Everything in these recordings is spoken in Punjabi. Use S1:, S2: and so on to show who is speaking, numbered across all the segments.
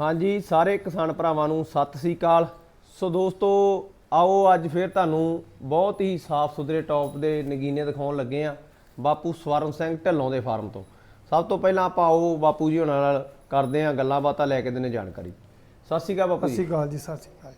S1: ਹਾਂਜੀ ਸਾਰੇ ਕਿਸਾਨ ਭਰਾਵਾਂ ਨੂੰ ਸਤਿ ਸ੍ਰੀ ਅਕਾਲ। ਸੋ ਦੋਸਤੋ ਆਓ ਅੱਜ ਫੇਰ ਤੁਹਾਨੂੰ ਬਹੁਤ ਹੀ ਸਾਫ਼ ਸੁਥਰੇ ਟੌਪ ਦੇ ਨਗੀਨੇ ਦਿਖਾਉਣ ਲੱਗੇ ਆ ਬਾਪੂ ਸਵਰਨ ਸਿੰਘ ਢੱਲੋਂ ਦੇ ਫਾਰਮ ਤੋਂ। ਸਭ ਤੋਂ ਪਹਿਲਾਂ ਆਪਾਂ ਆਓ ਬਾਪੂ ਜੀ ਹੋਣਾ ਨਾਲ ਕਰਦੇ ਆ ਗੱਲਾਂ ਬਾਤਾਂ ਲੈ ਕੇ ਦਿੰਨੇ ਜਾਣਕਾਰੀ। ਸਤਿ ਸ੍ਰੀ ਅਕਾਲ ਬਾਪੂ
S2: ਸਤਿ ਸ਼੍ਰੀ ਅਕਾਲ ਜੀ ਸਤਿ ਸ਼੍ਰੀ ਅਕਾਲ।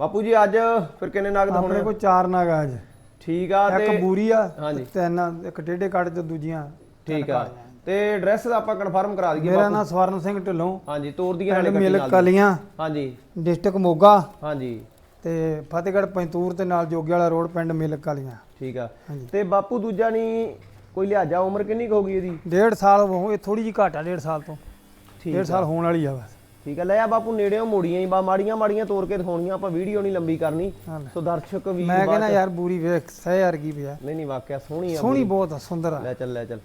S1: ਬਾਪੂ ਜੀ ਅੱਜ ਫਿਰ ਕਿੰਨੇ ਨਗ ਦਿਖਾਉਣੇ
S2: ਆਪਣੇ? ਕੋਲ ਚਾਰ ਨਗ ਆ ਅੱਜ।
S1: ਠੀਕ ਆ
S2: ਇੱਕ
S1: ਤੇ
S2: ਬੂਰੀ ਆ
S1: ਹਾਂਜੀ।
S2: ਤਿੰਨ ਇੱਕ ਟੇਢੇ ਕੱਟ ਤੇ ਦੂਜੀਆਂ
S1: ਠੀਕ ਆ। ਤੇ ਐਡਰੈਸ ਆਪਾਂ ਕਨਫਰਮ ਕਰਾ ਦਈਏ
S2: ਮੇਰਾ ਨਾਮ ਸਵਰਨ ਸਿੰਘ ਢਿੱਲੋਂ।
S1: ਹਾਂਜੀ ਤੋਰ ਦੀਆਂ
S2: ਪਿੰਡ
S1: ਨਾਲੇ
S2: ਮਿਲ ਕਲੀਆਂ
S1: ਹਾਂਜੀ।
S2: ਡਿਸਟ੍ਰਿਕਟ ਮੋਗਾ।
S1: ਹਾਂਜੀ।
S2: ਤੇ ਫਤਿਹਗੜ੍ਹ ਪੈਂਤੂਰ ਤੇ ਨਾਲ ਜੋਗੀ ਵਾਲਾ ਰੋਡ ਪਿੰਡ ਮਿਲ ਕਲੀਆਂ।
S1: ਠੀਕ ਆ। ਤੇ ਬਾਪੂ ਦੂਜਾ ਨਹੀਂ ਕੋਈ ਲਿਹਾਜ਼ਾ ਉਮਰ ਕਿੰਨੀ ਹੋ ਗਈ ਇਹਦੀ?
S2: ਡੇਢ ਸਾਲ ਉਹ ਇਹ ਥੋੜੀ ਜੀ ਘੱਟ ਡੇਢ ਸਾਲ ਤੋਂ।
S1: ਠੀਕ
S2: ਡੇਢ ਸਾਲ ਹੋਣ ਵਾਲੀ ਆ ਬਸ।
S1: ਠੀਕ ਹੈ ਲੈ ਆ ਬਾਪੂ ਨੇੜਿਓਂ ਮੋੜੀਆਂ ਹੀ ਬਾ ਮਾੜੀਆਂ ਮਾੜੀਆਂ ਤੋੜ ਕੇ ਦਿਖਾਉਣੀਆਂ ਆਪਾਂ ਵੀਡੀਓ ਨਹੀਂ ਲੰਬੀ ਕਰਨੀ।
S2: ਹਾਂ।
S1: ਸੋ ਦਰਸ਼ਕ ਵੀ
S2: ਮੈਂ ਕਹਿੰਦਾ ਯਾਰ ਬੂਰੀ ਵੇਖ ਸਹਿ ਵਰਗੀ ਪਿਆ
S1: ਨਹੀਂ ਨਹੀਂ ਵਾਕਿਆ ਸੋਹਣੀ ਆ
S2: ਸੋਹਣੀ ਬਹੁਤ ਆ ਸੁੰਦਰ ਆ।
S1: ਲੈ ਚੱਲ ਲੈ ਚੱਲ।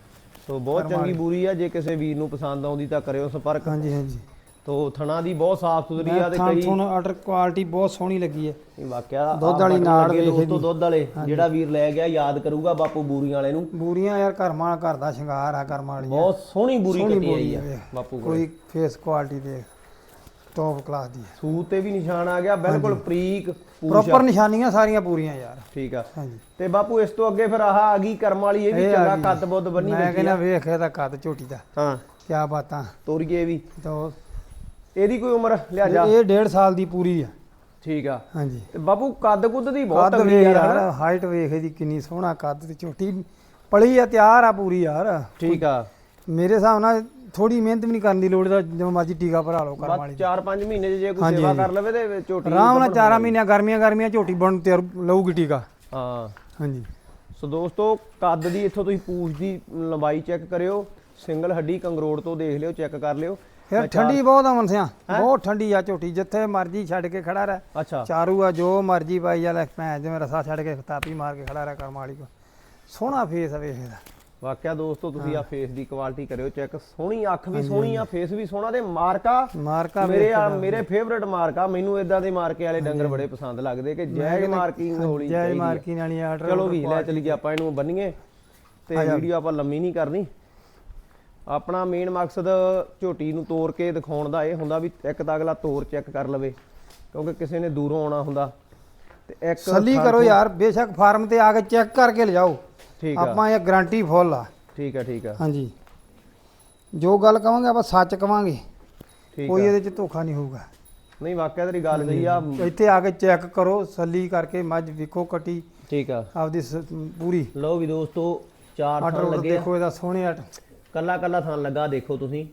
S1: ਸੋ ਬਹੁਤ ਚੰਗੀ ਬੂਰੀ ਆ ਜੇ ਕਿਸੇ ਵੀਰ ਨੂੰ ਪਸੰਦ ਆਉਂਦੀ ਤਾਂ ਕਰਿਓ ਸੰਪਰਕ।
S2: ਹਾਂਜੀ ਹਾਂਜੀ।
S1: ਤੋ ਥਣਾ ਦੀ ਬਹੁਤ ਸਾਫ਼ ਸੁਥਰੀ ਆ ਤੇ ਕਈ
S2: ਥੁਣ ਆਰਡਰ ਕੁਆਲਿਟੀ ਬਹੁਤ ਸੋਹਣੀ ਲੱਗੀ ਹੈ।
S1: ਨਹੀਂ ਵਾਕਿਆ
S2: ਦੁੱਧ ਵਾਲੀ ਨਾੜ ਵੇਖ
S1: ਦੋਸਤੋ ਦੁੱਧ ਵਾਲੇ ਜਿਹੜਾ ਵੀਰ ਲੈ ਗਿਆ ਯਾਦ ਕਰੂਗਾ ਬਾਪੂ ਬੂਰੀਆਂ ਵਾਲੇ ਨੂੰ।
S2: ਬੂਰੀਆਂ ਯਾਰ ਘਰਮਾ ਘਰ ਦਾ ਸ਼ਿੰਗਾਰ ਆ ਕਰਮਾਂ ਵਾਲੀਆਂ।
S1: ਬਹੁਤ ਸੋਹਣੀ ਬੂਰੀ ਕੱਟੀ ਆ। ਬਾਪੂ
S2: ਕੋਈ ਫੇਸ ਕੁਆਲਿਟੀ ਦੇਖ। ਟੌਪ ਕਲਾਸ ਦੀ ਹੈ।
S1: ਸੂਤ ਤੇ ਵੀ ਨਿਸ਼ਾਨ ਆ ਗਿਆ ਬਿਲਕੁਲ ਪ੍ਰੀਕ
S2: ਪ੍ਰੋਪਰ ਨਿਸ਼ਾਨੀਆਂ ਸਾਰੀਆਂ ਪੂਰੀਆਂ ਯਾਰ।
S1: ਠੀਕ ਆ।
S2: ਹਾਂਜੀ।
S1: ਤੇ ਬਾਪੂ ਇਸ ਤੋਂ ਅੱਗੇ ਫਿਰ ਆਹ ਆ ਗਈ ਕਰਮ ਵਾਲੀ ਇਹ ਵੀ ਚੰਗਾ। ਕੱਦ ਬੁੱਧ ਬੰਨੀ
S2: ਮੈਂ ਕਹਿੰਦਾ ਵੇਖ ਇਹਦਾ ਕੱਦ ਝੋਟੀ ਦਾ।
S1: ਹਾਂ।
S2: ਕਿਆ ਬਾਤਾਂ।
S1: ਤੋਰੀਏ ਵੀ।
S2: ਤੋ
S1: ਇਹਦੀ ਕੋਈ ਉਮਰ? ਲਿਆ
S2: ਇਹ ਡੇਢ ਸਾਲ ਦੀ ਪੂਰੀ ਆ।
S1: ਠੀਕ ਆ।
S2: ਹਾਂਜੀ।
S1: ਤੇ ਬਾਪੂ ਕੱਦ ਕੁੱਦ ਦੀ ਬਹੁਤ ਤਗੜੀ ਯਾਰ?
S2: ਹਾਈਟ ਵੇਖ ਇਹਦੀ ਕਿੰਨੀ ਸੋਹਣਾ ਕੱਦ ਤੇ ਝੋਟੀ। ਪਲੀ ਆ ਤਿਆਰ ਆ ਪੂਰੀ ਯਾਰ।
S1: ਠੀਕ ਆ।
S2: ਮੇਰੇ ਹਿਸਾਬ ਨਾਲ ਥੋੜੀ ਮਿਹਨਤ ਵੀ ਨਹੀਂ ਕਰਨ ਦੀ ਲੋੜ ਦਾ ਜਿਵੇਂ ਮਰਜ਼ੀ ਟੀਕਾ ਭਰਾ ਲਓ ਕਰਮ
S1: ਬਸ
S2: ਵਾਲੀ
S1: 4-5 ਮਹੀਨੇ 'ਚ ਜੇ ਕੋਈ
S2: ਹਾਂਜੀ,
S1: ਸੇਵਾ
S2: ਹਾਂਜੀ।
S1: ਕਰ ਲਵੇ ਤੇ ਝੋਟੀ
S2: ਆਰਾਮ ਨਾਲ ਚਾਰਾਂ ਮਹੀਨਿਆਂ ਗਰਮੀਆਂ ਗਰਮੀਆਂ ਝੋਟੀ ਬਣ ਤੇ ਲਊਗੀ ਟੀਕਾ।
S1: ਹਾਂ।
S2: ਹਾਂਜੀ।
S1: ਸੋ ਦੋਸਤੋ ਕੱਦ ਦੀ ਇੱਥੋਂ ਤੁਸੀਂ ਪੂਛ ਦੀ ਲੰਬਾਈ ਚੈੱਕ ਕਰਿਓ ਸਿੰਗਲ ਹੱਡੀ ਕੰਗਰੋੜ ਤੋਂ ਦੇਖ ਲਿਓ ਚੈੱਕ ਕਰ ਲਿਓ।
S2: ਫਿਰ ਠੰਡੀ ਬਹੁਤ ਆ ਮਨਸਿਆ ਬਹੁਤ ਠੰਡੀ ਆ ਝੋਟੀ ਜਿੱਥੇ ਮਰਜ਼ੀ ਛੱਡ ਕੇ ਖੜਾ ਰਹਿ।
S1: ਅੱਛਾ।
S2: ਚਾਰੂ ਆ ਜੋ ਮਰਜ਼ੀ ਪਾਈ ਜਾ ਲੈ ਭੈਣ ਜਿਵੇਂ ਰਸਾ ਛੱਡ ਕੇ ਤਾਪੀ ਮਾਰ ਕੇ ਖੜਾ ਰਹਿ ਕਰਮ ਵਾਲੀ ਕੋ। ਸੋਹਣਾ ਫੇਸ ਆ ਵੇਖ ਇਹਦਾ।
S1: ਵਾਕਿਆ ਦੋਸਤੋ ਤੁਸੀਂ ਆ ਫੇਸ ਦੀ ਕੁਆਲਿਟੀ ਕਰਿਓ ਚੈੱਕ ਸੋਹਣੀ ਅੱਖ ਵੀ ਸੋਹਣੀ ਆ ਫੇਸ ਵੀ ਸੋਹਣਾ ਤੇ ਮਾਰਕਾ
S2: ਮਾਰਕਾ
S1: ਮੇਰੇ ਆ ਮੇਰੇ ਫੇਵਰੇਟ ਮਾਰਕਾ ਮੈਨੂੰ ਇਦਾਂ ਦੇ ਮਾਰਕੇ ਵਾਲੇ ਡੰਗਰ ਬੜੇ ਪਸੰਦ ਲੱਗਦੇ ਕਿ ਜੈਜ ਮਾਰਕਿੰਗ ਹੋਣੀ
S2: ਜੈ
S1: ਚਾਹੀਦੀ ਆ।
S2: ਮਾਰਕੀ ਨਾਲੀ ਆਰਡਰ
S1: ਚਲੋ ਵੀ ਲੈ ਚਲੀਏ ਆਪਾਂ ਇਹਨੂੰ ਬੰਨੀਏ ਤੇ ਵੀਡੀਓ ਆਪਾਂ ਲੰਮੀ ਨਹੀਂ ਕਰਨੀ। ਆਪਣਾ ਮੇਨ ਮਕਸਦ ਝੋਟੀ ਨੂੰ ਤੋੜ ਕੇ ਦਿਖਾਉਣ ਦਾ ਇਹ ਹੁੰਦਾ ਵੀ ਇੱਕ ਤਾਂ ਅਗਲਾ ਤੋਰ ਚੈੱਕ ਕਰ ਲਵੇ ਕਿਉਂਕਿ ਕਿਸੇ ਨੇ ਦੂਰੋਂ ਆਉਣਾ ਹੁੰਦਾ। ਤੇ ਇੱਕ
S2: ਸੱਲੀ ਕਰੋ ਯਾਰ ਬੇਸ਼ੱਕ ਫਾਰਮ ਤੇ ਆ ਕੇ ਚੈੱਕ ਕਰਕੇ ਲਿਜਾਓ।
S1: ਠੀਕ ਆ।
S2: ਆਪਾਂ ਇਹ ਗਾਰੰਟੀ ਫੁੱਲ ਆ।
S1: ਠੀਕ ਆ ਠੀਕ ਆ।
S2: ਹਾਂਜੀ। ਜੋ ਗੱਲ ਕਵਾਂਗੇ ਆਪਾਂ ਸੱਚ ਕਵਾਂਗੇ।
S1: ਠੀਕ
S2: ਕੋਈ
S1: ਆ।
S2: ਇਹਦੇ ਚ ਧੋਖਾ ਨਹੀਂ ਹੋਊਗਾ।
S1: ਨਹੀਂ ਵਾਕਿਆ ਤੇਰੀ ਗੱਲ ਸਹੀ ਆ।
S2: ਇੱਥੇ ਆ ਕੇ ਚੈੱਕ ਕਰੋ ਸੱਲੀ ਕਰਕੇ ਮੱਝ ਵੇਖੋ ਕਟੀ।
S1: ਠੀਕ ਆ।
S2: ਆਪਦੀ ਸ- ਪੂਰੀ।
S1: ਲਓ ਵੀ ਦੋਸਤੋ ਚਾਰ ਥਣ ਲੱਗੇ ਆ।
S2: ਦੇਖੋ ਇਹਦਾ ਸੋਹਣੇ ਆਟ
S1: ਕੱਲਾ ਕੱਲਾ ਥਣ ਲੱਗਾ ਦੇਖੋ ਤੁਸੀਂ।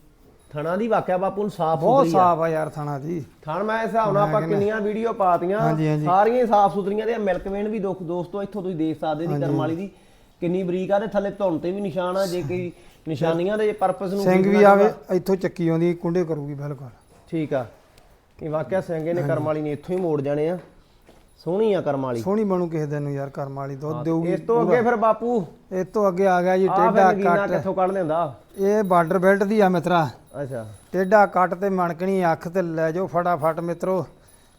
S1: ਥਣਾ ਦੀ ਵਾਕਿਆ ਬਾਪੂ ਨੂੰ ਸਾਫ਼
S2: ਬਹੁਤ
S1: ਸੁਥਰੀ ਆ।
S2: ਸਾਫ਼ ਆ ਯਾਰ ਥਾਣਾ ਦੀ।
S1: ਥਣ ਮੈਂ ਇਸ ਹਿਸਾਬ ਨਾਲ ਆਪਾਂ ਕਿੰਨੀਆਂ ਵੀਡੀਓ ਪਾਤੀਆਂ।
S2: ਹਾਂਜੀ, ਹਾਂਜੀ।
S1: ਸਾਰੀਆਂ ਸਾਫ਼ ਸੁਥਰੀਆਂ ਤੇ ਮਿਲਕ ਵੇਨ ਵੀ ਦੁੱਖ ਦੋਸਤੋ ਇੱਥੋਂ ਤੁਸੀਂ ਦੇਖ ਸਕਦੇ ਦੀ ਕਰਮ ਵਾਲੀ ਦੀ। ਕਿੰਨੀ ਬਰੀਕ ਆ ਤੇ ਥੱਲੇ ਧੁੰਨ ਤੇ ਵੀ ਨਿਸ਼ਾਨ ਆ ਜੇ ਕੋਈ ਨਿਸ਼ਾਨੀਆਂ ਦੇ ਪਰਪਸ ਨੂੰ
S2: ਸਿੰਘ ਵੀ ਆਵੇ ਇੱਥੋਂ ਚੱਕੀ ਆਉਂਦੀ ਕੁੰਡੇ ਕਰੂਗੀ ਬਿਲਕੁਲ।
S1: ਠੀਕ ਆ। ਇਹ ਵਾਕਿਆ ਸਿੰਘੇ ਨੇ ਕਰਮ ਵਾਲੀ ਨੇ ਇੱਥੋਂ ਹੀ ਮੋੜ ਜਾਣੇ ਆ। ਸੋਹਣੀ ਆ ਕਰਮ ਵਾਲੀ।
S2: ਸੋਹਣੀ ਬਣੂ ਕਿਸੇ ਦਿਨ ਨੂੰ ਯਾਰ ਕਰਮ ਵਾਲੀ ਦੁੱਧ ਦੇਊਗੀ
S1: ਇਸ ਤੋਂ ਅੱਗੇ ਫਿਰ ਬਾਪੂ?
S2: ਇਸ ਤੋਂ ਅੱਗੇ ਆ ਗਿਆ ਜੀ ਟੇਡਾ ਕੱਟ।
S1: ਕਿੱਥੋਂ ਕੱਢ ਲੈਂਦਾ
S2: ਇਹ ਬਾਰਡਰ ਬੈਲਟ ਦੀ ਆ ਮਿੱਤਰਾ।
S1: ਅੱਛਾ।
S2: ਟੇਡਾ ਕੱਟ ਤੇ ਮਣਕਣੀ ਅੱਖ ਤੇ ਲੈ ਜਾਓ ਫਟਾਫਟ ਮਿੱਤਰੋ।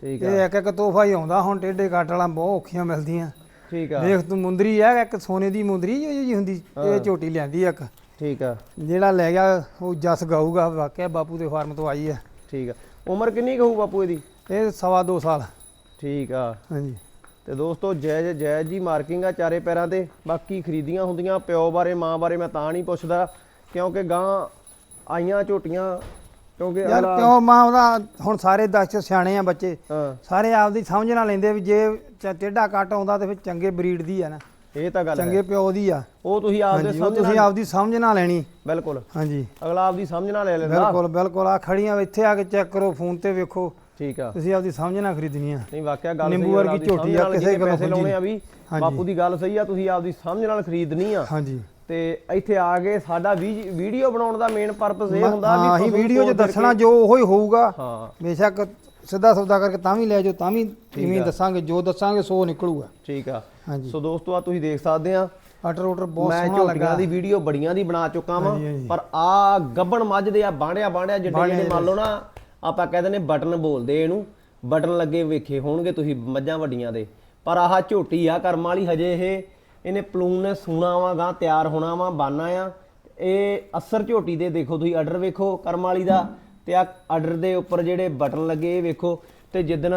S1: ਠੀਕ ਆ।
S2: ਇਹ ਇੱਕ ਇੱਕ ਤੋਹਫਾ ਹੀ ਆਉਂਦਾ ਹੁਣ ਟੇਡੇ ਕੱਟ ਵਾਲਾ ਬਹੁਤ ਔਖੀਆਂ ਮਿਲਦੀਆਂ।
S1: ਠੀਕ ਆ।
S2: ਦੇਖ ਤੂੰ ਮੁੰਦਰੀ ਹੈ ਇੱਕ ਸੋਨੇ ਦੀ ਮੁੰਦਰੀ ਜਿਹੀ ਹੁੰਦੀ ਇਹ ਝੋਟੀ ਲਿਆਂਦੀ ਇੱਕ।
S1: ਠੀਕ ਆ।
S2: ਜਿਹੜਾ ਲੈ ਗਿਆ ਉਹ ਜਸ ਗਾਊਗਾ ਵਾਕਿਆ ਬਾਪੂ ਦੇ ਫਾਰਮ ਤੋਂ ਆਈ ਹੈ
S1: ਠੀਕ ਆ। ਉਮਰ ਕਿੰਨੀ ਕਹੂ ਬਾਪੂ ਇਹਦੀ?
S2: ਇਹ ਸਵਾ ਦੋ ਸਾਲ।
S1: ਠੀਕ ਆ।
S2: ਹਾਂਜੀ।
S1: ਤੇ ਦੋਸਤੋ ਜਾਇਜ਼ ਜਾਇਜ਼ ਜੀ ਮਾਰਕਿੰਗ ਆ ਚਾਰੇ ਪੈਰਾਂ ਤੇ। ਬਾਕੀ ਖਰੀਦੀਆਂ ਹੁੰਦੀਆਂ ਪਿਓ ਬਾਰੇ ਮਾਂ ਬਾਰੇ ਮੈਂ ਤਾਂ ਨਹੀਂ ਪੁੱਛਦਾ ਕਿਉਂਕਿ ਗਾਂ ਆਈਆਂ ਝੋਟੀਆਂ ਕਿਉਂਕਿ
S2: ਯਾਰ
S1: ਅਗਲਾ
S2: ਕਿਉਂ ਮਾਂ ਉਹਦਾ ਹੁਣ ਸਾਰੇ ਦਸ ਸਿਆਣੇ ਆ ਬੱਚੇ।
S1: ਹਾਂ।
S2: ਸਾਰੇ ਆਪਦੀ ਸਮਝ ਨਾਲ ਲੈਂਦੇ ਵੀ ਜੇ ਚ- ਟੇਢਾ ਕੱਟ ਆਉਂਦਾ ਤੇ ਫਿਰ ਚੰਗੇ ਬਰੀਡ ਦੀ ਆ ਨਾ।
S1: ਇਹ ਤਾਂ ਗੱਲ ਹੈ।
S2: ਚੰਗੇ ਪਿਓ ਦੀ ਆ।
S1: ਉਹ ਤੁਸੀਂ ਆਪਦੇ
S2: ਹਾਂਜੀ ਉਹ
S1: ਸਮਝ
S2: ਤੁਸੀਂ
S1: ਨਾਲ
S2: ਆਪਦੀ ਸਮਝ ਨਾਲ ਲੈਣੀ।
S1: ਬਿਲਕੁਲ।
S2: ਹਾਂਜੀ।
S1: ਅਗਲਾ ਆਪਦੀ ਸਮਝ ਨਾਲ ਲੈ ਲੈਂਦਾ।
S2: ਬਿਲਕੁਲ ਬਿਲਕੁਲ। ਆ ਖੜੀਆਂ ਇੱਥੇ ਆ ਕੇ ਚੈੱਕ ਕਰੋ ਫੋਨ ਤੇ ਵੇਖੋ।
S1: ਠੀਕ ਆ।
S2: ਤੁਸੀਂ ਆਪਦੀ ਸਮਝ ਨਾਲ ਖਰੀਦਣੀ ਆ
S1: ਨਹੀਂ ਵਾਕਿਆ ਗੱਲ
S2: ਨਿੰਬੂ
S1: ਸਹੀ ਆ,
S2: ਵਰਗੀ
S1: ਆਪਦੀ
S2: ਝੋਟੀ
S1: ਸਮਝ
S2: ਆ,
S1: ਨਾਲ
S2: ਕਿਸੇ
S1: ਜਿਹਨੇ
S2: ਕੋਲੋਂ
S1: ਪੈਸੇ ਲਾਉਣੇ ਆ ਵੀ
S2: ਹਾਂਜੀ।
S1: ਬਾਪੂ ਦੀ ਗੱਲ ਸਹੀ ਆ ਤੁਸੀਂ ਆਪਦੀ ਸਮਝ ਨਾਲ ਖਰੀਦਣੀ ਆ।
S2: ਹਾਂਜੀ।
S1: ਤੇ ਇੱਥੇ ਆ ਕੇ ਸਾਡਾ ਵੀ- ਵੀਡੀਓ ਬਣਾਉਣ ਦਾ ਮੇਨ ਪਰਪਸ ਇਹ ਹੁੰਦਾ
S2: ਅਸੀਂ
S1: ਪਸ਼ੂ
S2: ਵੀਡੀਓ 'ਚ ਦੱਸਣਾ ਜੋ ਉਹੀ ਹੋਊਗਾ।
S1: ਹਾਂ।
S2: ਬੇਸ਼ੱਕ ਸਿੱਧਾ ਸੌਦਾ ਕਰਕੇ ਤਾਂ ਵੀ ਲੈ ਜਾਓ ਤਾਂ ਵੀ ਇਵੇਂ ਦੱਸਾਂਗੇ ਜੋ ਦੱਸਾਂਗੇ ਸੋ ਨਿਕਲੂਗਾ।
S1: ਠੀਕ ਆ।
S2: ਹਾਂਜੀ।
S1: ਸੋ ਦੋਸਤੋ ਆ ਤੁਸੀਂ ਦੇਖ ਸਕਦੇ ਆ।
S2: ਅਟਰ ਉਟਰ ਬਹੁਤ
S1: ਮੈਂ
S2: ਸੋਹਣਾ
S1: ਝੋਟੀਆਂ
S2: ਲੱਗਾ।
S1: ਦੀ ਵੀਡੀਓ ਬੜੀਆਂ ਦੀ ਬਣਾ ਚੁੱਕਾ ਵਾਂ। ਪਰ ਆ ਗੱਬਣ ਮੱਝ ਦੇ ਆ ਬਾਣਿਆ ਬਾਣਿਆ ਜਿਹੜੇ ਜਿਹੜੇ ਮੰਨ ਲਓ ਨਾ ਆਪਾਂ ਕਹਿੰਦੇ ਨੇ ਬਟਨ ਬੋਲਦੇ ਇਹਨੂੰ। ਬਟਨ ਲੱਗੇ ਵੇਖੇ ਹੋਣਗੇ ਤੁਸੀਂ ਮੱਝਾਂ ਵੱਡੀਆਂ ਦੇ। ਪਰ ਆਹ ਝੋਟੀ ਆ ਕਰਮ ਵਾਲੀ ਹਜੇ ਇਹ ਇਹਨੇ ਪਲੂਨ ਨੇ ਸੂਣਾ ਵਾ ਗਾਂ ਤਿਆਰ ਹੋਣਾ ਵਾ ਬਾਨਾ ਆ। ਇਹ ਅਸਰ ਝੋਟੀ ਦੇ ਦੇਖੋ ਤੁਸੀਂ ਆਰਡਰ ਵੇਖੋ ਕਰਮ ਵਾਲੀ ਦਾ ਤੇ ਆ ਆਰਡਰ ਦੇ ਉੱਪਰ ਜਿਹੜੇ ਬਟਨ ਲੱਗੇ ਇਹ ਵੇਖੋ। ਤੇ ਜਿੱਦਣ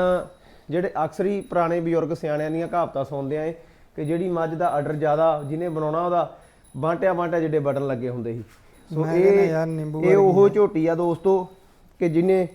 S1: ਜਿਹੜੇ ਅਕਸਰ ਹੀ ਪੁਰਾਣੇ ਬਜ਼ੁਰਗ ਸਿਆਣਿਆਂ ਦੀਆਂ ਕਹਾਵਤਾਂ ਸੁਣਦੇ ਆਏ ਕਿ ਜਿਹੜੀ ਮੱਝ ਦਾ ਆਰਡਰ ਜ਼ਿਆਦਾ ਜਿਹਨੇ ਬਣਾਉਣਾ ਉਹਦਾ ਬਾਂਟਿਆ ਬਾਂਟਿਆ ਜਿਹੜੇ ਬਟਨ ਲੱਗੇ ਹੁੰਦੇ ਸੀ। ਸੋ ਇਹ ਇਹ ਉਹ ਝੋਟੀ ਆ ਦੋਸਤੋ ਕਿ ਜਿਹਨੇ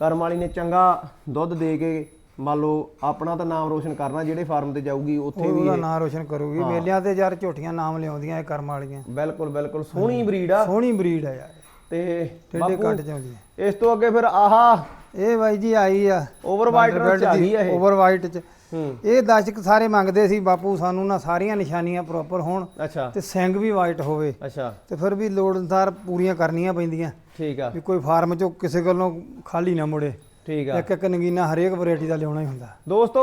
S1: ਕਰਮ ਵਾਲੀ ਨੇ ਚੰਗਾ ਦੁੱਧ ਦੇ ਕੇ ਮੰਨ ਲਓ ਆਪਣਾ ਤਾਂ ਨਾਮ ਰੋਸ਼ਨ ਕਰਨਾ ਜਿਹੜੇ ਫਾਰਮ ਤੇ ਜਾਊਗੀ ਉੱਥੇ ਵੀ
S2: ਉਹਦਾ ਨਾਂ ਰੋਸ਼ਨ ਕਰੂਗੀ। ਮੇਲਿਆਂ ਤੇ ਯਾਰ ਝੋਟੀਆਂ ਨਾਮ ਲਿਆਉਂਦੀਆਂ ਇਹ ਕਰਮ ਵਾਲੀਆਂ।
S1: ਬਿਲਕੁਲ ਬਿਲਕੁਲ। ਸੋਹਣੀ ਬਰੀਡ ਆ।
S2: ਸੋਹਣੀ ਬਰੀਡ ਆ ਯਾਰ।
S1: ਤੇ
S2: ਟੇਡੇ ਕੱਟ ਚਾਉਂਦੀ
S1: ਇਸ ਤੋਂ ਅੱਗੇ ਫਿਰ ਆਹਾ।
S2: ਇਹ ਬਾਈ ਜੀ ਆਈ ਆ।
S1: ਓਵਰ ਵਾਈਟ ਚ ਆ ਗਈ ਇਹ।
S2: ਓਵਰ ਵਾਈਟ ਚ।
S1: ਹੂੰ।
S2: ਇਹ ਦਰਸ਼ਕ ਸਾਰੇ ਮੰਗਦੇ ਸੀ ਬਾਪੂ ਸਾਨੂੰ ਨਾ ਸਾਰੀਆਂ ਨਿਸ਼ਾਨੀਆਂ ਪ੍ਰੋਪਰ ਹੋਣ ਤੇ ਸਿੰਘ ਵੀ ਵਾਈਟ ਹੋਵੇ।
S1: ਅੱਛਾ।
S2: ਤੇ ਫਿਰ ਵੀ ਲੋੜ ਅਨੁਸਾਰ ਪੂਰੀਆਂ ਕਰਨੀਆਂ ਪੈਂਦੀਆਂ।
S1: ਠੀਕ ਆ।
S2: ਵੀ ਕੋਈ ਫਾਰਮ ਚੋਂ ਕਿਸੇ ਗੱਲੋਂ ਖਾਲੀ ਨਾ ਮੁੜੇ।
S1: ਠੀਕ ਆ।
S2: ਇੱਕ ਇੱਕ ਨਗੀਨਾ ਹਰੇਕ ਵੈਰਾਈਟੀ ਦਾ ਲਿਆਉਣਾ ਹੀ ਹੁੰਦਾ।
S1: ਦੋਸਤੋ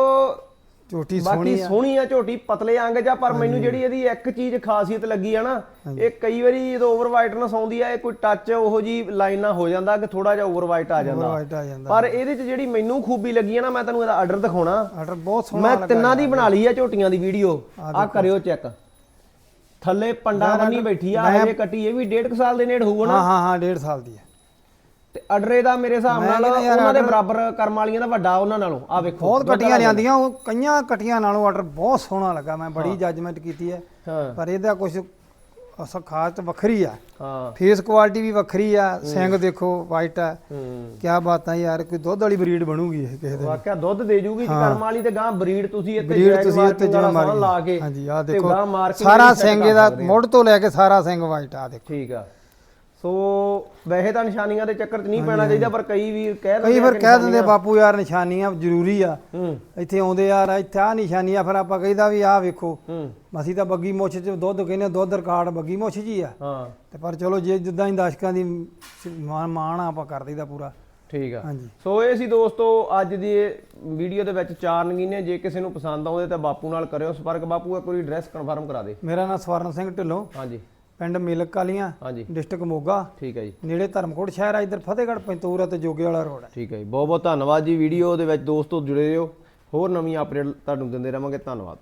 S2: ਝੋਟੀ
S1: ਬਾਕੀ
S2: ਸੋਹਣੀ ਆ।
S1: ਸੋਹਣੀ ਆ ਝੋਟੀ ਪਤਲੇ ਅੰਗ ਜਾਂ ਪਰ ਮੈਨੂੰ ਜਿਹੜੀ ਇਹਦੀ ਇੱਕ ਚੀਜ਼ ਖਾਸੀਅਤ ਲੱਗੀ ਆ ਨਾ ਇਹ ਕਈ ਵਾਰੀ ਜਦੋਂ ਓਵਰ ਵਾਈਟਨੈਸ ਆਉਂਦੀ ਆ ਇਹ ਕੋਈ ਟੱਚ ਉਹੋ ਜੀ ਲਾਈਨ ਨਾਲ ਹੋ ਜਾਂਦਾ ਕਿ ਥੋੜਾ ਜਿਹਾ ਓਵਰ ਵਾਈਟ ਆ ਜਾਂਦਾ।
S2: ਵਾਈਟ ਆ ਜਾਂਦਾ।
S1: ਪਰ ਇਹਦੇ ਚ ਜਿਹੜੀ ਮੈਨੂੰ ਖੂਬੀ ਲੱਗੀ ਆ ਨਾ ਮੈਂ ਤੁਹਾਨੂੰ ਇਹਦਾ ਆਰਡਰ ਦਿਖਾਉਣਾ।
S2: ਆਰਡਰ ਬਹੁਤ ਸੋਹਣਾ
S1: ਮੈਂ ਤਿੰਨਾਂ ਦੀ ਬਣਾ ਲਈ ਆ ਝੋਟੀਆਂ ਦੀ ਵੀਡੀਓ ਆ ਕਰਿਓ ਚੈੱਕ ਥੱਲੇ ਪੰਡਾ ਬੰਨੀ ਬੈਠੀ ਆ ਹਜੇ ਕੱਟੀ ਇਹ ਵੀ ਡੇਢ ਕੁ ਸਾਲ ਦੇ ਨੇੜ ਹੋਊਗਾ ਨਾ।
S2: ਹਾਂ ਹਾਂ ਹਾਂ 1.5 ਸਾਲ ਦੀ ਹੈ
S1: ਤੇ ਅਡਰੇ ਦਾ ਮੇਰੇ ਹਿਸਾਬ ਨਾਲ ਉਹਨਾਂ ਦੇ ਬਰਾਬਰ ਕਰਮ ਵਾਲੀਆਂ ਦਾ ਵੱਡਾ ਉਹਨਾਂ ਨਾਲੋਂ। ਆ ਵੇਖੋ
S2: ਬਹੁਤ ਕਟੀਆਂ ਲਿਆਂਦੀਆਂ ਉਹ ਕਈਆਂ ਕਟੀਆਂ ਨਾਲੋਂ ਆਰਡਰ ਬਹੁਤ ਸੋਹਣਾ ਲੱਗਾ ਮੈਂ ਬੜੀ ਜੱਜਮੈਂਟ ਕੀਤੀ ਹੈ। ਪਰ ਇਹਦਾ ਕੁਝ ਅਸ ਖਾਸ ਤੇ ਵੱਖਰੀ ਆ।
S1: ਹਾਂ।
S2: ਫੇਸ ਕੁਆਲਿਟੀ ਵੀ ਵੱਖਰੀ ਆ ਸਿੰਘ ਦੇਖੋ ਵਾਈਟ ਆ।
S1: ਹੂੰ।
S2: ਕੀ ਬਾਤਾਂ ਯਾਰ ਕੋਈ ਦੁੱਧ ਵਾਲੀ ਬਰੀਡ ਬਣੂਗੀ ਇਹ ਕਿਸੇ ਦਿਨ
S1: ਵਾਕਿਆ ਦੁੱਧ ਦੇ ਜੂਗੀ ਜੀ ਕਰਮ ਵਾਲੀ ਤੇ ਗਾਂ ਬਰੀਡ ਤੁਸੀਂ ਇੱਥੇ
S2: ਬਰੀਡ ਤੁਸੀਂ ਇੱਥੇ ਜਿਵੇਂ ਮਾਰੀ ਹਾਂਜੀ ਆ ਦੇਖੋ ਸਾਰਾ
S1: ਕਰ
S2: ਇਹਦਾ
S1: ਆ।
S2: ਮੁੱਢ ਤੋਂ ਲੈ ਕੇ ਸਾਰਾ ਸਿੰਘ ਵਾਈਟ ਆ ਦੇਖੋ।
S1: ਠੀਕ ਆ। ਸੋ ਵੈਸੇ ਤਾਂ ਨਿਸ਼ਾਨੀਆਂ ਦੇ ਚੱਕਰ 'ਚ ਨਹੀਂ ਪੈਣਾ ਚਾਹੀਦਾ ਪਰ ਕਈ ਵੀਰ ਕਹਿ
S2: ਕਈ
S1: ਦਿੰਦੇ ਆ
S2: ਵਾਰ ਕਹਿ ਦਿੰਦੇ ਬਾਪੂ ਯਾਰ ਨਿਸ਼ਾਨੀਆਂ ਜ਼ਰੂਰੀ ਆ। ਇੱਥੇ ਆਉਂਦੇ ਯਾਰ ਇੱਥੇ ਆ ਨਿਸ਼ਾਨੀ ਆ ਫਿਰ ਆਪਾਂ ਕਹੀਦਾ ਵੀ ਆਹ ਵੇਖੋ। ਅਸੀਂ ਤਾਂ ਬੱਗੀ ਮੁੱਛ ਚ ਦੁੱਧ ਕਹਿੰਦੇ ਦੁੱਧ ਰਿਕਾਰਡ ਬੱਗੀ ਮੁੱਛ ਜੀ ਆ।
S1: ਹਾਂ।
S2: ਤੇ ਪਰ ਚਲੋ ਜੇ ਜਿੱਦਾਂ ਹੀ ਦਰਸ਼ਕਾਂ ਦੀ ਮਾਣ ਆਪਾਂ ਕਰ ਦਈਦਾ ਪੂਰਾ।
S1: ਠੀਕ ਆ। ਸੋ ਇਹ ਸੀ ਦੋਸਤੋ ਅੱਜ ਦੀ ਵੀਡੀਓ ਦੇ ਵਿੱਚ ਚਾਰ ਨਗੀਨੇ। ਜੇ ਕਿਸੇ ਨੂੰ ਪਸੰਦ ਆਉਂਦੇ ਤਾਂ ਬਾਪੂ ਨਾਲ ਕਰਿਓ ਸੰਪਰਕ। ਬਾਪੂ ਇੱਕ ਵਾਰੀ ਐਡਰੈਸ ਕਨਫਰਮ ਕਰਾ ਦੇ।
S2: ਮੇਰਾ ਨਾਮ ਸਵਰਨ ਸਿੰਘ ਢਿੱਲੋਂ।
S1: ਹਾਂਜੀ।
S2: ਪਿੰਡ ਮਿਲਕ ਕਾਲੀਆਂ
S1: ਹਾਂਜੀ।
S2: ਡਿਸਟ੍ਰਿਕਟ ਮੋਗਾ
S1: ਠੀਕ ਹੈ ਜੀ।
S2: ਨੇੜੇ ਧਰਮਕੋਟ ਸ਼ਹਿਰ ਆ ਇੱਧਰ ਫਤਿਹਗੜ੍ਹ ਪੰਤੂਰਾ ਤੇ ਜੋਗੇ ਵਾਲਾ ਰੋਡ ਹੈ।
S1: ਠੀਕ ਹੈ ਜੀ। ਬਹੁਤ ਬਹੁਤ ਧੰਨਵਾਦ ਜੀ ਵੀਡੀਓ ਦੇ ਵਿੱਚ ਦੋਸਤੋ ਜੁੜੇ ਰਹੋ। ਹੋਰ ਨਵੀਂ ਅਪਡੇਟ ਤੁਹਾਨੂੰ ਦਿੰਦੇ ਰਵਾਂਗੇ ਧੰਨਵਾਦ।